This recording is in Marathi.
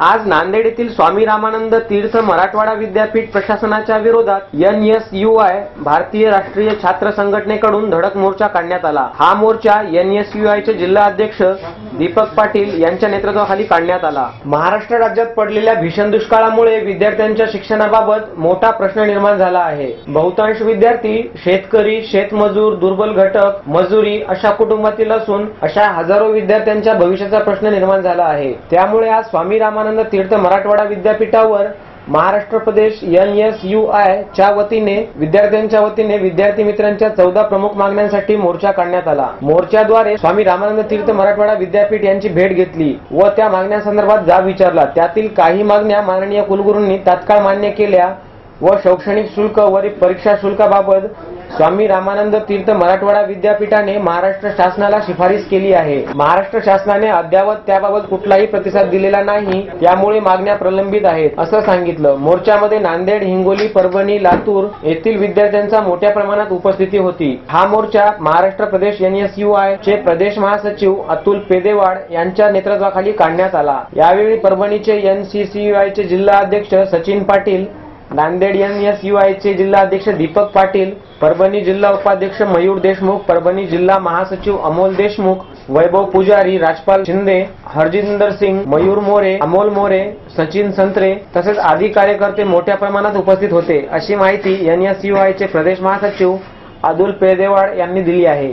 आज नांदेड येथील स्वामी रामानंद तीर्थ मराठवाडा विद्यापीठ प्रशासनाच्या विरोधात एन एस यू आय भारतीय राष्ट्रीय छात्र संघटनेकडून धडक मोर्चा काढण्यात आला. हा मोर्चा एन एस यू आय चे जिल्हा अध्यक्ष दीपक पाटील यांच्या नेतृत्वाखाली काढण्यात आला. महाराष्ट्र राज्यात पडलेल्या भीषण दुष्काळामुळे विद्यार्थ्यांच्या शिक्षणाबाबत मोठा प्रश्न निर्माण झाला आहे. बहुतांश विद्यार्थी शेतकरी शेतमजूर दुर्बल घटक मजुरी अशा कुटुंबातील असून अशा हजारो विद्यार्थ्यांच्या भविष्याचा प्रश्न निर्माण झाला आहे. त्यामुळे आज स्वामी रामानंद तीर्थ मराठवाडा विद्यापीठावर Maharashtra Pradesh N S U I च्या वतीने विद्यार्थ्यांच्या वतीने विद्यार्थी मित्रांच्या चौदा प्रमुख मागण्यांसाठी मोर्चा काढण्यात आला. मोर्चाद्वारे स्वामी रामानंद तीर्थ मराठवाडा विद्यापीठ यांची भेट घेतली व त्या मागण्यांसंदर्भात जाब विचारला. त्यातील काही मागण्या माननीय कुलगुरूंनी तात्काळ मान्य केल्या व शैक्षणिक शुल्क व परीक्षा शुल्काबाबत स्वामी रामानंद तीर्थ मराठवाडा विद्यापीठाने महाराष्ट्र शासनाला शिफारस केली आहे. महाराष्ट्र शासनाने अद्यावत त्याबाबत कुठलाही प्रतिसाद दिलेला नाही त्यामुळे मागण्या प्रलंबित आहेत असं सांगितलं. मोर्चामध्ये नांदेड हिंगोली परभणी लातूर येथील विद्यार्थ्यांचा मोठ्या प्रमाणात उपस्थिती होती. हा मोर्चा महाराष्ट्र प्रदेश एन एस यू आय चे प्रदेश महासचिव अतुल पेदेवाड यांच्या नेतृत्वाखाली काढण्यात आला. यावेळी परभणीचे N C C U I चे जिल्हा अध्यक्ष Sachin Patil Nanded N S U चे दीपक पाटील परभणी जिल्हा उपाध्यक्ष मयूर देशमुख परभणी जिल्हा महासचिव अमोल देशमुख वैभव पुजारी राजपाल शिंदे हरजिंदर सिंग मयूर मोरे अमोल मोरे सचिन संत्रे तसेच आदी कार्यकर्ते मोठ्या प्रमाणात उपस्थित होते अशी माहिती एन एस यू चे प्रदेश महासचिव अदुल पेदेवाड यांनी दिली आहे.